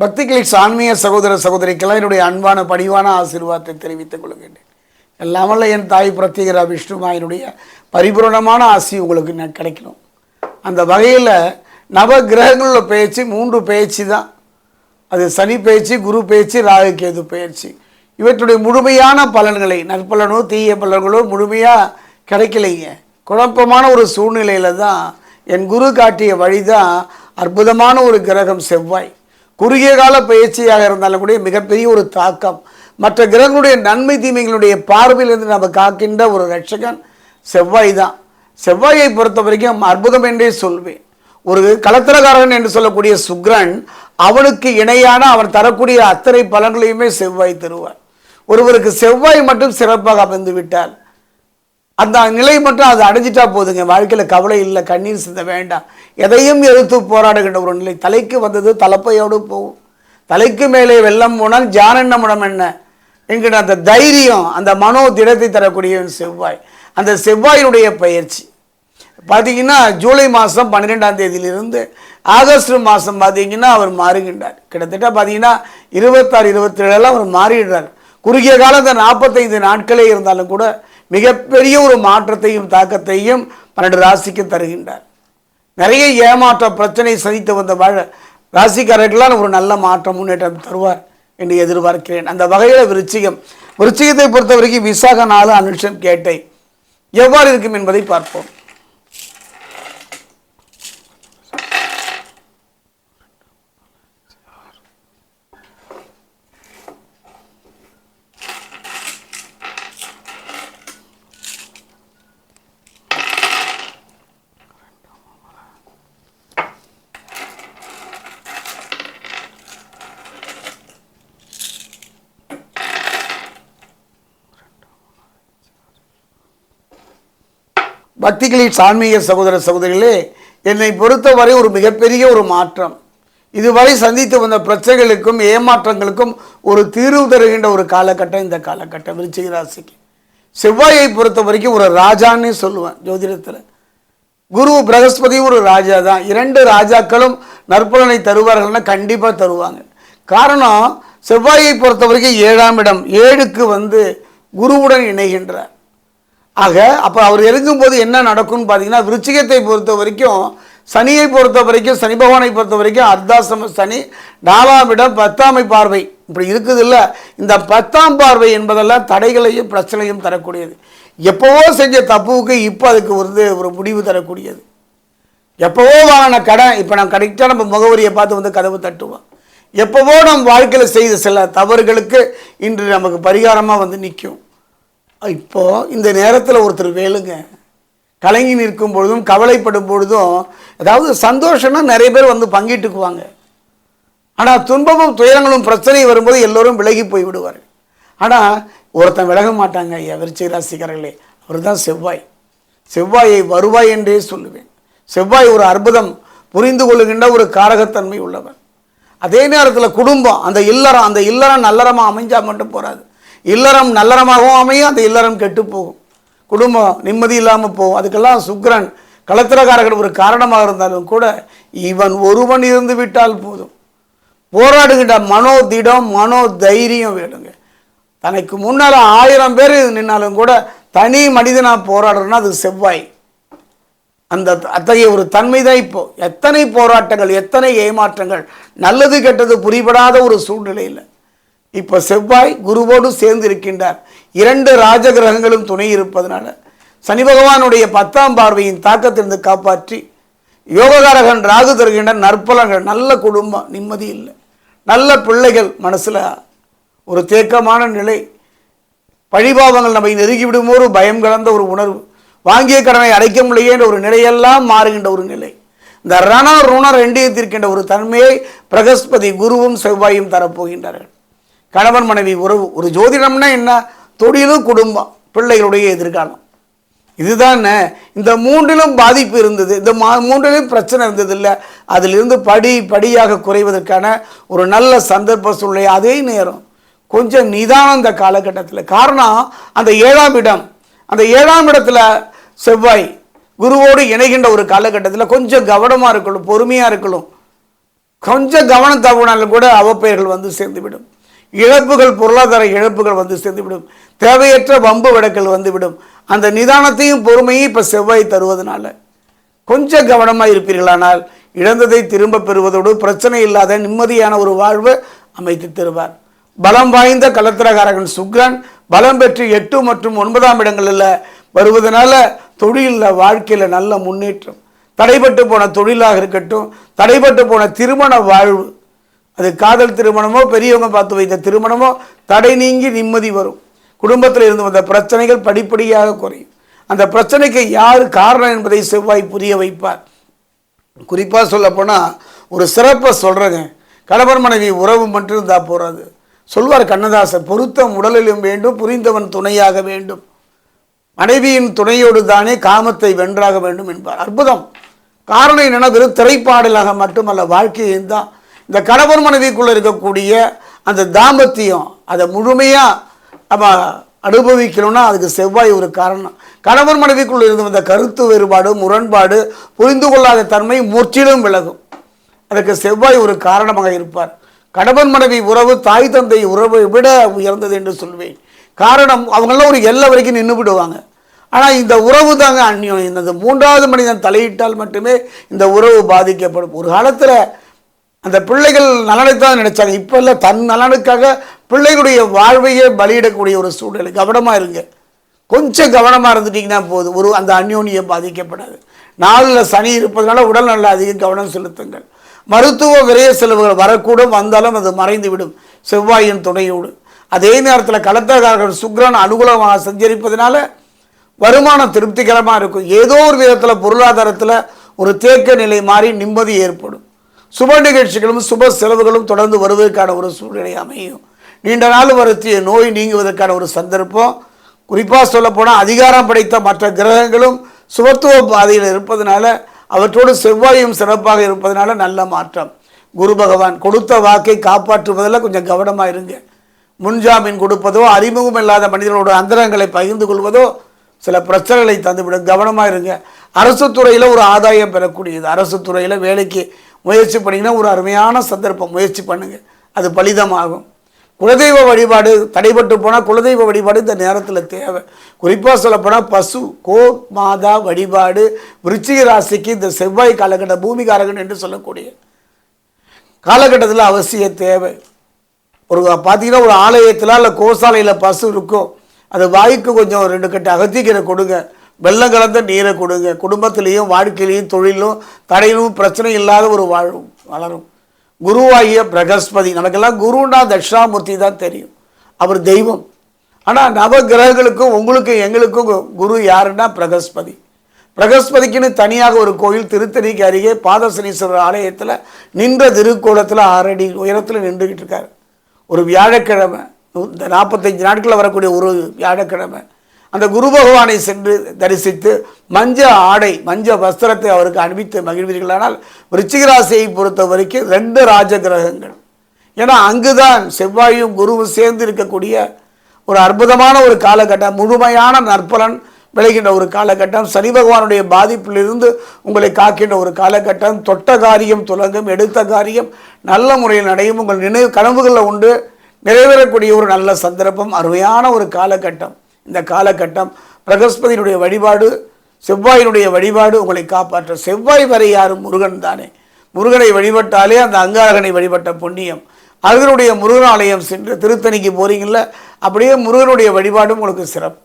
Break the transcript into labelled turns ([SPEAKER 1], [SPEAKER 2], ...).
[SPEAKER 1] பக்திகளின் ஆன்மீக சகோதர சகோதரிக்கெல்லாம் என்னுடைய அன்பான பணிவான ஆசீர்வாதத்தை தெரிவித்துக் கொள்கின்றேன். எல்லாமல்ல என் தாய் பிரத்யேகரா விஷ்ணுமாயினுடைய பரிபூரணமான ஆசி உங்களுக்கு நான் கிடைக்கணும். அந்த வகையில் நவ கிரகங்களோட பயிற்சி மூன்று பயிற்சி தான். அது சனி பயிற்சி குரு பயிற்சி ராகு கேது பயிற்சி இவற்றுடைய முழுமையான பலன்களை நற்பலனோ தீய பலன்களோ முழுமையாக கிடைக்கலைங்க. குழப்பமான ஒரு சூழ்நிலையில் தான் என் குரு காட்டிய வழி தான் அற்புதமான ஒரு கிரகம் செவ்வாய். குறுகிய கால பயிற்சியாக இருந்தாலும் கூட மிகப்பெரிய ஒரு தாக்கம். மற்ற கிரகங்களுடைய நன்மை தீமைகளுடைய பார்வையிலிருந்து நம்ம காக்கின்ற ஒரு ரட்சகன் செவ்வாய் தான். செவ்வாயை பொறுத்த வரைக்கும் அற்புதம் என்றே சொல்வேன். ஒரு கலத்திரக்காரன் என்று சொல்லக்கூடிய சுக்ரன் அவனுக்கு இணையான அவன் தரக்கூடிய அத்தனை பலன்களையுமே செவ்வாய் தருவார். ஒருவருக்கு செவ்வாய் மட்டும் சிறப்பாக அமைந்து விட்டார் அந்த நிலை மட்டும் அதை அடைஞ்சிட்டா போதுங்க. வாழ்க்கையில் கவலை இல்லை கண்ணீர் சிந்த வேண்டாம். எதையும் எதிர்த்து போராடுகின்ற ஒரு நிலை. தலைக்கு வந்தது தலைப்பையோடு போகும். தலைக்கு மேலே வெள்ளம் போனால் ஜானென்ன முடம் என்ன? என்கிற அந்த தைரியம் அந்த மனோ திடத்தை தரக்கூடிய செவ்வாய். அந்த செவ்வாயினுடைய பயிற்சி. பார்த்தீங்கன்னா ஜூலை மாதம் பன்னிரெண்டாம் தேதியிலிருந்து ஆகஸ்ட் மாதம் பார்த்தீங்கன்னா அவர் மாறுகின்றார். கிட்டத்தட்ட பார்த்தீங்கன்னா இருபத்தாறு இருபத்தேழெல்லாம் அவர் மாறிடுறார். குறுகிய காலம் அந்த நாற்பத்தைந்து நாட்களே இருந்தாலும் கூட மிகப்பெரிய ஒரு மாற்றத்தையும் தாக்கத்தையும் பன்னெண்டு ராசிக்கு தருகின்றார். நிறைய ஏமாற்ற பிரச்சனை சதித்து வந்த வாழ ராசிக்காரர்களால் ஒரு நல்ல மாற்றம் முன்னேற்றம் தருவார் என்று எதிர்பார்க்கிறேன். அந்த வகையில் விருச்சிகம். விருச்சிகத்தை பொறுத்த வரைக்கும் விசாக நாலு அனுஷம் கேட்டை எவ்வாறு இருக்கும் என்பதை பார்ப்போம். பக்திகளின் ஆன்மீக சகோதர சகோதரிகளே என்னை பொறுத்தவரை ஒரு மிகப்பெரிய ஒரு மாற்றம். இதுவரை சந்தித்து வந்த பிரச்சனைகளுக்கும் ஏமாற்றங்களுக்கும் ஒரு தீர்வு தருகின்ற ஒரு காலகட்டம் இந்த காலகட்டம் விருச்சிக ராசிக்கு செவ்வாயை பொறுத்த வரைக்கும் ஒரு ராஜான்னே சொல்லுவேன் ஜோதிடத்தில். குரு பிரகஸ்பதியும் ஒரு ராஜா தான். இரண்டு ராஜாக்களும் நற்பலனை தருவார்கள்னா கண்டிப்பாக தருவாங்க. காரணம் செவ்வாயை பொறுத்த வரைக்கும் ஏழாம் இடம் ஏழுக்கு வந்து குருவுடன் இணைகின்றார். ஆக அப்போ அவர் இறங்கும்போது என்ன நடக்கும்னு பார்த்தீங்கன்னா விருச்சிகத்தை பொறுத்த வரைக்கும் சனியை பொறுத்த வரைக்கும் சனி பகவானை பொறுத்த வரைக்கும் அர்த்தாசம சனி நாலாம் இடம் பத்தாமை பார்வை. இப்படி இருக்குது இல்லை இந்த பத்தாம் பார்வை என்பதெல்லாம் தடைகளையும் பிரச்சனையும் தரக்கூடியது. எப்போவோ செஞ்ச தப்புவுக்கு இப்போ அதுக்கு வந்து ஒரு முடிவு தரக்கூடியது. எப்போவோ வாங்கின கடன் இப்போ நான் கரெக்டாக நம்ம முகவரியை பார்த்து வந்து கதவு தட்டுவோம். எப்போவோ நம் வாழ்க்கையில் செய்த சில தவறுகளுக்கு இன்று நமக்கு பரிகாரமாக வந்து நிற்கும் இப்போது இந்த நேரத்தில் ஒருத்தர் வேலுங்க. கலங்கி நிற்கும் பொழுதும் கவலைப்படும் பொழுதும் அதாவது சந்தோஷம்னா நிறைய பேர் வந்து பங்கிட்டுக்குவாங்க. ஆனால் துன்பமும் துயரங்களும் பிரச்சனை வரும்போது எல்லோரும் விலகி போய் விடுவார். ஆனால் ஒருத்தன் விலக மாட்டாங்க ஐயா விருச்சிக ராசிக்காரர்களே. அவர் தான் செவ்வாய். செவ்வாயை வருவாய் என்றே சொல்லுவேன். செவ்வாய் ஒரு அற்புதம் புரிந்து கொள்ளுகின்ற ஒரு காரகத்தன்மை உள்ளவர். அதே நேரத்தில் குடும்பம் அந்த இல்லறம் அந்த இல்லறம் நல்லறமாக அமைஞ்சால் மட்டும் போகாது இல்லறம் நல்லறமாகவும் அமையும் அந்த இல்லறம் கெட்டு போகும். குடும்பம் நிம்மதி இல்லாமல் போகும். அதுக்கெல்லாம் சுக்ரன் கலத்திரக்காரர்கள் ஒரு காரணமாக இருந்தாலும் கூட இவன் ஒருவன் இருந்து விட்டால் போதும். போராடுகின்ற மனோ திடம் மனோ தைரியம் வேணுங்க. தனக்கு முன்னால் ஆயிரம் பேர் நின்னாலும் கூட தனி மனிதனாக போராடுறேன்னா அது செவ்வாய். அந்த அத்தகைய ஒரு தன்மை தான் இப்போ. எத்தனை போராட்டங்கள் எத்தனை ஏமாற்றங்கள் நல்லது கெட்டது புரிபடாத ஒரு சூழ்நிலையில். இப்போ செவ்வாய் குருவோடு சேர்ந்து இருக்கின்றார் இரண்டு ராஜகிரகங்களும் துணை இருப்பதனால சனி பகவானுடைய பத்தாம் பார்வையின் தாக்கத்திலிருந்து காப்பாற்றி யோககாரகன் ராகு தருகின்ற நற்பலங்கள் நல்ல குடும்பம் நிம்மதி இல்லை. நல்ல பிள்ளைகள் மனசில் ஒரு தேக்கமான நிலை. பழிபாவங்கள் நம்மை நெருங்கிவிடும் ஒரு பயம் கலந்த ஒரு உணர்வு. வாங்கிய கடனை அடைக்க முடியன்ற ஒரு நிலையெல்லாம் மாறுகின்ற ஒரு நிலை. இந்த ரண ருண ரெண்டையும் ஒரு தன்மையை பிரகஸ்பதி குருவும் செவ்வாயும் தரப்போகின்றார்கள். கணவன் மனைவி உறவு ஒரு ஜோதிடம்னா என்ன? தொழிலும் குடும்பம் பிள்ளைகளுடைய எதிர்காலம். இதுதான் இந்த மூன்றிலும் பாதிப்பு இருந்தது. இந்த மா மூன்றிலும் பிரச்சனை இருந்தது இல்லை அதிலிருந்து படி படியாக குறைவதற்கான ஒரு நல்ல சந்தர்ப்ப சூழ்நிலை அதே நேரம். கொஞ்சம் நிதானம் இந்த காலகட்டத்தில். காரணம் அந்த ஏழாம் இடம். அந்த ஏழாம் இடத்துல செவ்வாய் குருவோடு இணைகின்ற ஒரு காலகட்டத்தில் கொஞ்சம் கவனமாக இருக்கணும் பொறுமையாக இருக்கணும். கொஞ்சம் கவனம் தவறினாலும் கூட அவப்பெயர்கள் வந்து சேர்ந்துவிடும். இழப்புகள் பொருளாதார இழப்புகள் வந்து சேர்ந்துவிடும் தேவையற்ற வம்பு வழக்கல் வந்துவிடும். அந்த நிதானத்தையும் பொறுமையும் இப்போ செவ்வாய் தருவதனால. கொஞ்சம் கவனமாக இருப்பீர்களானால் இழந்ததை திரும்ப பெறுவதோடு பிரச்சனை இல்லாத நிம்மதியான ஒரு வாழ்வு அமைத்து தருவார். பலம் வாய்ந்த கலத்திரகாரகன் சுக்ரன் பலம் பெற்று எட்டு மற்றும் ஒன்பதாம் இடங்களில் வருவதனால தொழிலில் வாழ்க்கையில் நல்ல முன்னேற்றம். தடைபட்டு போன தொழிலாக இருக்கட்டும் தடைபட்டு போன திருமண வாழ்வு அது காதல் திருமணமோ பெரியவங்க பார்த்து வைத்த திருமணமோ தடை நீங்கி நிம்மதி வரும். குடும்பத்தில் இருந்து வந்த பிரச்சனைகள் படிப்படியாக குறையும். அந்த பிரச்சனைக்கு யார் காரணம் என்பதை செவ்வாய் புரிய வைப்பார். குறிப்பாக சொல்லப்போனால் ஒரு சிறப்பை சொல்கிறேங்க கணவர் மனைவி உறவு மட்டும் இருந்தால் போகாது சொல்வார் கண்ணதாசர் பொருத்தம் உடலிலும் வேண்டும் புரிந்தவன் துணையாக வேண்டும். மனைவியின் துணையோடு தானே காமத்தை வென்றாக வேண்டும் என்பார். அற்புதம். காரணம் என்னென்னா வெறும் திரைப்பாடலாக மட்டுமல்ல வாழ்க்கையும் தான். இந்த கணவன் மனைவிக்குள்ளே இருக்கக்கூடிய அந்த தாம்பத்தியம் அதை முழுமையாக நம்ம அனுபவிக்கணும்னா அதுக்கு செவ்வாய் ஒரு காரணம். கணவன் மனைவிக்குள்ளே இருந்து வந்த கருத்து வேறுபாடு முரண்பாடு புரிந்து கொள்ளாத தன்மை முற்றிலும் விலகும். அதுக்கு செவ்வாய் ஒரு காரணமாக இருப்பார். கணவன் மனைவி உறவு தாய் தந்தை உறவை விட உயர்ந்தது என்று சொல்வேன். காரணம் அவங்களாம் ஒரு எல்லை வரைக்கும் நின்று விடுவாங்க. ஆனால் இந்த உறவு தாங்க அந்நியம் இந்த மூன்றாவது மனிதன் தலையிட்டால் மட்டுமே இந்த உறவு பாதிக்கப்படும். ஒரு காலத்தில் அந்த பிள்ளைகள் நலனைத்தான் நினைச்சாங்க. இப்போ இல்லை தன் நலனுக்காக பிள்ளைகளுடைய வாழ்வையே பலியிடக்கூடிய ஒரு சூழ்நிலை. கவனமாக இருங்க. கொஞ்சம் கவனமாக இருந்துட்டிங்கன்னா போதும். ஒரு அந்த அந்யோன்யம் பாதிக்கப்படாது. நாளில் சனி இருப்பதனால உடல் நல்ல அதிக கவனம் செலுத்துங்கள். மருத்துவ விரைய செலவுகள் வரக்கூடும். வந்தாலும் அது மறைந்து விடும் செவ்வாயின் துணையோடு. அதே நேரத்தில் கலத்தகாரர்கள் சுக்ரன் அனுகூலமாக சஞ்சரிப்பதனால வருமானம் திருப்திகரமாக இருக்கும். ஏதோ ஒரு விதத்தில் பொருளாதாரத்தில் ஒரு தேக்க நிலை மாறி நிம்மதி ஏற்படும். சுப நிகழ்ச்சிகளும் சுப செலவுகளும் தொடர்ந்து வருவதற்கான ஒரு சூழ்நிலை அமையும். நீண்ட நாள் வருத்திய நோய் நீங்குவதற்கான ஒரு சந்தர்ப்பம். குறிப்பாக சொல்லப்போனால் அதிகாரம் படைத்த மற்ற கிரகங்களும் சுபத்துவ பாதையில் இருப்பதனால அவற்றோடு செவ்வாயும் சிறப்பாக இருப்பதனால நல்ல மாற்றம். குரு பகவான் கொடுத்த வாக்கை காப்பாற்றுவதில் கொஞ்சம் கவனமாக இருங்க. முன்ஜாமீன் கொடுப்பதோ அறிமுகம் இல்லாத மனிதர்களோட அந்தரங்களை பகிர்ந்து கொள்வதோ சில பிரச்சனைகளை தந்துவிடும். கவனமாக இருங்க. அரசு துறையில் ஒரு ஆதாயம் பெறக்கூடியது. அரசு துறையில் வேலைக்கு முயற்சி பண்ணிங்கன்னா ஒரு அருமையான சந்தர்ப்பம். முயற்சி பண்ணுங்கள் அது பலிதமாகும். குலதெய்வ வழிபாடு தடைபட்டு போனால் குலதெய்வ வழிபாடு இந்த நேரத்தில் தேவை. குறிப்பாக சொல்லப்போனால் பசு கோ மாதா வழிபாடு விருச்சிக ராசிக்கு இந்த செவ்வாய் காலகட்டம் பூமிகாரகன் என்று சொல்லக்கூடிய காலகட்டத்தில் அவசிய தேவை. ஒரு பார்த்தீங்கன்னா ஒரு ஆலயத்தில் இல்லை கோசாலையில் பசு இருக்கும் அது வாய்க்கு கொஞ்சம் ரெண்டு கட்டு அகத்திக்கீரை கொடுங்க. வெள்ளம் கலந்த நீரை கொடுங்க. குடும்பத்திலையும் வாழ்க்கையிலையும் தொழிலும் தடையிலும் பிரச்சனை இல்லாத ஒரு வாழும் வளரும். குருவாகிய பிரகஸ்பதி நமக்கெல்லாம் குருன்னா தட்சிணாமூர்த்தி தான் தெரியும். அவர் தெய்வம். ஆனால் நவ கிரகங்களுக்கும் உங்களுக்கும் எங்களுக்கும் குரு யாருன்னா பிரகஸ்பதி. பிரகஸ்பதிக்குன்னு தனியாக ஒரு கோயில் திருத்தணிக்கு அருகே பாதசனீஸ்வரர் ஆலயத்தில் நின்ற திருக்கோலத்தில் ஆறடி உயரத்தில் நின்றுக்கிட்டு இருக்கார். ஒரு வியாழக்கிழமை இந்த நாற்பத்தஞ்சு நாட்களில் வரக்கூடிய ஒரு வியாழக்கிழமை அந்த குரு பகவானை சென்று தரிசித்து மஞ்ச ஆடை மஞ்ச வஸ்திரத்தை அவருக்கு அணிவித்து மகிழ்வீர்களானால் விருச்சிகராசியை பொறுத்த வரைக்கும் ரெண்டு ராஜ கிரகங்கள் ஏன்னா அங்குதான் செவ்வாயும் குருவும் சேர்ந்து இருக்கக்கூடிய ஒரு அற்புதமான ஒரு காலகட்டம் முழுமையான நற்பலன் விளைகின்ற ஒரு காலகட்டம் சனி பகவானுடைய பாதிப்பிலிருந்து உங்களை காக்கின்ற ஒரு காலகட்டம் தொட்ட காரியம் துலங்கும் எடுத்த காரியம் நல்ல முறையில் நடையும் உங்கள் நினைவு கனவுகளில் உண்டு நிறைவேறக்கூடிய ஒரு நல்ல சந்தர்ப்பம் அருமையான ஒரு காலகட்டம். இந்த காலகட்டம் பிரகஸ்பதியினுடைய வழிபாடு செவ்வாயினுடைய வழிபாடு உங்களை காப்பாற்ற செவ்வாய் வரை யாரும் முருகன் தானே. முருகனை வழிபட்டாலே அந்த அங்காரகனை வழிபட்ட புண்ணியம். அதனுடைய முருகன் ஆலயம் சென்று திருத்தணிக்கு போறீங்கள அப்படியே முருகனுடைய வழிபாடும் உங்களுக்கு சிறப்பு.